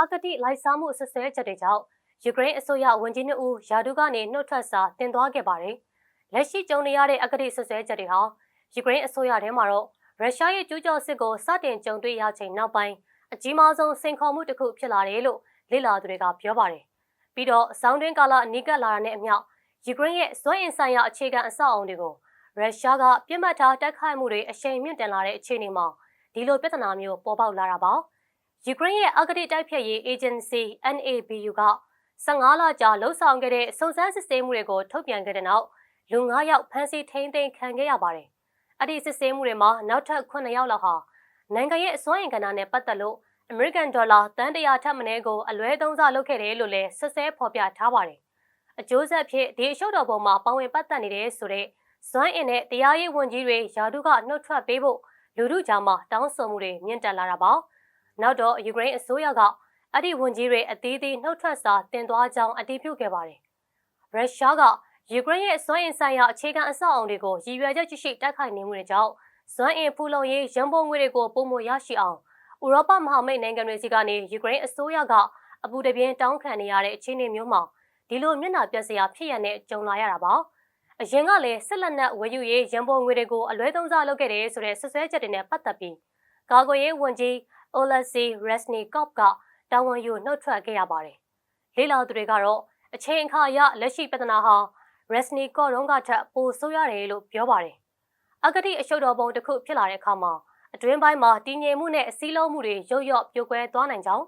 အကတိလိုက်စားမှုဆွဆွဲချက်တွေကြောင့်ယူကရိန်းအစိုးရဝန်ကြီးနှစ်ဦးယာဒုကနေနှုတ်ထွက်စာတင်သွားခဲ့ပါတယ်။လက်ရှိကြုံနေရတဲ့အကတိဆွဆွဲချက်တွေဟာယူကရိန်းအစိုးရထဲမှာတော့ရုရှားရဲ့ကျူးကျော်စစ်ကိုစတင်ကြုံတွေ့ရချိန်နောက်ပိုင်းအကြီးမားဆုံးစိန်ခေါ်မှုတစ်ခုဖြစ်လာတယ်လို့လေ့လာသူတွေကပြောပါတယ်။ပြီးတော့ဆောင်းတွင်းကာလအနီးကပ်လာတာနဲ့အမျှယူကရိန်းရဲ့စွမ်းအင်ဆိုင်ရာအခြေခံအဆောက်အုံတွေကိုရုရှားကပြစ်မှတ်ထားတိုက်ခိုက်မှုတွေအရှိန်မြင့်တင်လာတဲ့အခြေအနေမှာဒီလိုပြဿနာမျိုးပေါ်ပေါက်လာတာပါ ယူကရိန်းရဲ့အဂတိတိုက်ဖျက်ရေး agency NABU က15လကြာလှုပ်ဆောင်ခဲ့တဲ့စုံစမ်းစစ်ဆေးမှုတွေကိုထုတ်ပြန်ခဲ့တဲ့နောက်လူ9ယောက်ဖမ်းဆီးထိန်းသိမ်းခံခဲ့ရပါတယ်။အဲ့ဒီစစ်ဆေးမှုတွေမှာနောက်ထပ်9ယောက်လောက်ဟာနိုင်ငံရဲ့အစွမ်းအင်ကဏ္ဍနဲ့ပတ်သက်လို့အမေရိကန်ဒေါ်လာတန်တရာထပ်မင်းကိုအလွဲသုံးစားလုပ်ခဲ့တယ်လို့လည်းဆက်ဆဲဖော်ပြထားပါတယ်။အကျိုးဆက်ဖြစ်ဒီအရှုပ်တော်ပုံမှာပါဝင်ပတ်သက်နေတဲ့ဆိုတဲ့ဇွမ်းအင်နဲ့တရားရေးဝန်ကြီးတွေယာဒုကနှုတ်ထွက်ပေးဖို့လူထုကြားမှာတောင်းဆိုမှုတွေမြင့်တက်လာတာပါ နောက်တော့ယူကရိန်းအစိုးရကအဲ့ဒီဝန်ကြီးတွေအသီးသီးနှုတ်ထွက်စာတင်သွားကြောင်းအတည်ပြုခဲ့ပါတယ်ရုရှားကယူကရိန်းရဲ့စွမ်းအင်ဆိုင်ရာအခြေခံအဆောက်အအုံတွေကိုရည်ရွယ်ချက်ရှိရှိတိုက်ခိုက်နေမှုတွေကြောင့်စွမ်းအင်ဖူလုံရေးရန်ပုံငွေတွေကိုပုံမရရှိအောင်ဥရောပမဟာမိတ်နိုင်ငံတွေစီကနေယူကရိန်းအစိုးရကအပူတပြင်းတောင်းခံနေရတဲ့အခြေအနေမျိုးမှာဒီလိုမျက်နှာပြက်စရာဖြစ်ရတဲ့ကြုံလာရတာပါ။အရင်ကလည်းစစ်လက်နက်ဝယ်ယူရေးရန်ပုံငွေတွေကိုအလွဲသုံးစားလုပ်ခဲ့တယ်ဆိုတဲ့ဆွဆွဲချက်တွေနဲ့ပတ်သက်ပြီးကာကွယ်ရေးဝန်ကြီး Oleksiy Reznikov ကတာဝန်ယူနှုတ်ထွက်ခဲ့ရပါတယ်။လေးလာသူတွေကတော့အချိန်အခါအရလက်ရှိပြဿနာဟာ Reznikov ရုံးကထက်ပိုဆိုးရတယ်လို့ပြောပါတယ်။အဂတိအရှုပ်တော်ပုံတစ်ခုဖြစ်လာတဲ့အခါမှာအတွင်းပိုင်းမှာတည်ငြိမ်မှုနဲ့အစည်းလုံးမှုတွေရုတ်ရော့ပြိုကွဲသွားနိုင်ကြောင်း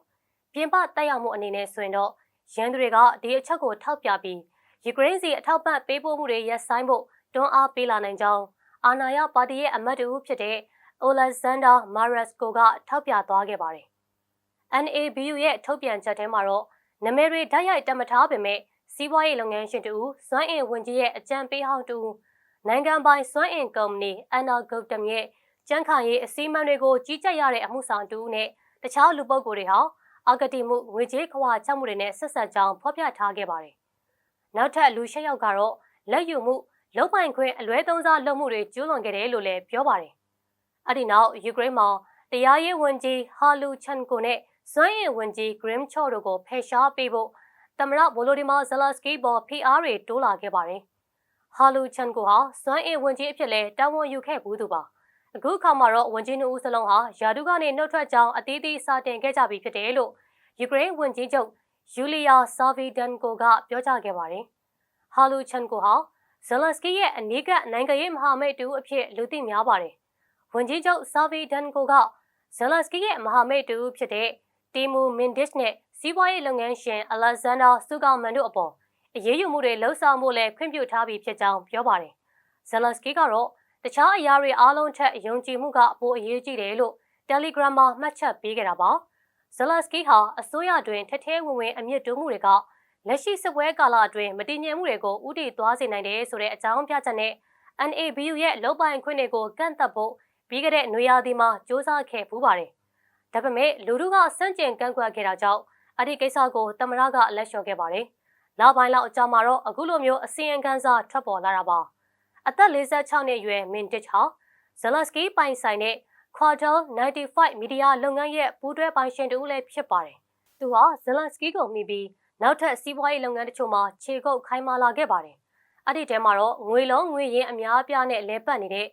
ပြင်ပတက်ရောက်မှုအနေနဲ့ဆိုရင်တော့ရန်သူတွေကဒီအချက်ကိုထောက်ပြပြီးယူကရိန်းစီအထောက်ပံ့ပေးပို့မှုတွေရပ်ဆိုင်းဖို့တွန်းအားပေးလာနိုင်ကြောင်းအာဏာရပါတီရဲ့အမတ်တူဖြစ်တဲ့ Alexander Marasko ကထောက်ပြသွားခဲ့ပါတယ်။ NABU ရဲ့ထုတ်ပြန်ချက်ထဲမှာတော့နမဲတွေဓာတ်ရိုက်တမထားပေမဲ့စီးပွားရေးလုပ်ငန်းရှင်တူစွမ်းအင်ဝန်ကြီးရဲ့အကြံပေးဟောင်းတူနိုင်ငံပိုင်စွမ်းအင်ကုမ္ပဏီ Energoatom ရဲ့ကြံ့ခိုင်ရေးအစည်းအဝေးတွေကိုကြီးကြပ်ရတဲ့အမှုဆောင်တူနဲ့တခြားလူပုဂ္ဂိုလ်တွေဟာအဂတိမှုငွေကြေးခွာချက်မှုတွေနဲ့ဆက်ဆက်ကြောင်းဖော်ပြထားခဲ့ပါတယ်နောက်ထပ်လူ၈ယောက်ကတော့လက်ယူမှုလုံပိုင်ခွင့်အလွဲသုံးစားလုပ်မှုတွေကျူးလွန်ခဲ့တယ်လို့လည်းပြောပါတယ်။ အဲ့ဒီနောက်ယူကရိန်းမှာတရားရေးဝန်ကြီးဟာလူချန်ကိုနဲ့စွမ်းရည်ဝန်ကြီးဂရမ်ချော့တို့ကိုဖယ်ရှားပေးဖို့သမရဗိုလိုဒီမာဇလာစကီပေါ်ဖိအားတွေတိုးလာခဲ့ပါတယ်။ဟာလူချန်ကိုဟာစွမ်းအင်ဝန်ကြီးအဖြစ်လဲတာဝန်ယူခဲ့ဘူးသူပါ။အခုအခါမှာတော့ဝန်ကြီးနှစ်ဦးစလုံးဟာယာဒုကနေနှုတ်ထွက်ကြောင်းအသီးသီးစာတင်ခဲ့ကြပြီဖြစ်တယ်လို့ယူကရိန်းဝန်ကြီးချုပ်ယူလီယာဆာဗီဒန်ကိုကပြောကြားခဲ့ပါတယ်။ဟာလူချန်ကိုဟာဇလန်စကီရဲ့အနီးကနိုင်ငံရေးမဟာမိတ်တူအဖြစ်လူသိများပါတယ်။ ဝန်ကြီးချုပ်ဆာဗီဒန်ကိုကဇလန်စကီရဲ့မဟာမိတ်တူဖြစ်တဲ့တီမူမင်ဒစ်နဲ့စီးပွားရေးလုပ်ငန်းရှင်အလက်ဇန်ဒါဆူကာမန်တို့အပေါ်အရေးယူမှုတွေလှုံ့ဆော်မှုလည်းခွင့်ပြုထားပြီးဖြစ်ကြောင်းပြောပါတယ်။ဇလန်စကီကတော့တခြားအရာတွေအားလုံးထက်ယုံကြည်မှုကပိုအရေးကြီးတယ်လို့ Telegram မှာမှတ်ချက်ပေးခဲ့တာပါ။ဇလန်စကီဟာအစိုးရတွင်ထထဲဝင်ဝင်အမြင့်တိုးမှုတွေကလက်ရှိစစ်ပွဲကာလအတွင်းမတည်ငြိမ်မှုတွေကိုဥတီသွားစေနိုင်တယ်ဆိုတဲ့အကြောင်းပြချက်နဲ့ NABU ရဲ့လုံပိုင်ခွင့်တွေကိုကန့်သက်ဖို့ ပြီးခဲ့တဲ့နွေရာသီမှာစ조사ခဲ့ပူးပါတယ်။ဒါပေမဲ့လူထုကစန့်ကျင်ကန့်ကွက်ခဲ့တာကြောင့်အဲ့ဒီကိစ္စကိုတမရကအလက်လျှော်ခဲ့ပါတယ်။နောက်ပိုင်းလောက်အကြာမှာတော့အခုလိုမျိုးအစီရင်ခံစာထွက်ပေါ်လာတာပါ။အသက်46နှစ်အရွယ်မင်တစ်ဟာဇလန်စကီပိုင်ဆိုင်တဲ့ Quadel 95 Media လုပ်ငန်းရဲ့ပူးတွဲပိုင်ရှင်တူလည်းဖြစ်ပါတယ်။သူဟာဇလန်စကီကိုမိပြီးနောက်ထပ်စီးပွားရေးလုပ်ငန်းတချို့မှာခြေကုပ်ခိုင်းမာလာခဲ့ပါတယ်။အဲ့ဒီထဲမှာတော့ငွေလုံးငွေရင်းအများအပြားနဲ့လဲပတ်နေတဲ့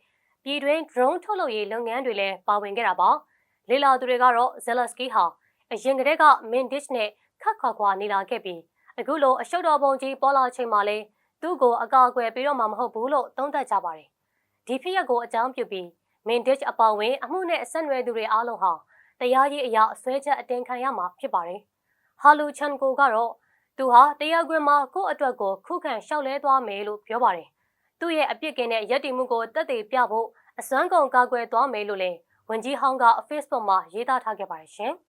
ပြည်တွင်း drone ထုတ်လုပ်ရေးလုပ်ငန်းတွေလည်းပါဝင်ခဲ့တာပါ။လေလာသူတွေကတော့ Zelensky ဟာအရင်ကတည်းက Mindish နဲ့ခတ်ခွာခွာနေလာခဲ့ပြီးအခုလိုအရှုပ်တော်ပုံကြီးပေါ်လာချိန်မှာလဲသူ့ကိုအကာအကွယ်ပေးတော့မှာမဟုတ်ဘူးလို့သုံးသပ်ကြပါတယ်။ဒီဖြစ်ရပ်ကိုအကြောင်းပြုပြီးမင်ဒစ်အပေါဝင်အမှုနဲ့အဆက်နွယ်သူတွေအားလုံးဟာတရားရေးအရာအစွဲချက်အတင်ခံရမှာဖြစ်ပါတယ်။ဟာလူချန်ကိုကတော့သူဟာတရားခွင်မှာကိုယ့်အတွက်ကိုခုခံလျှောက်လဲသွားမယ်လို့ပြောပါတယ်။ သူ့ရဲ့အပြစ်ကင်းတဲ့ရည်တည်မှုကိုတက်သေးပြဖို့အစွမ်းကုန်ကာကွယ်သွားမယ်လို့လည်းဝန်ကြီးဟောင်းက Facebook မှာရေးသားထားခဲ့ပါတယ်ရှင်။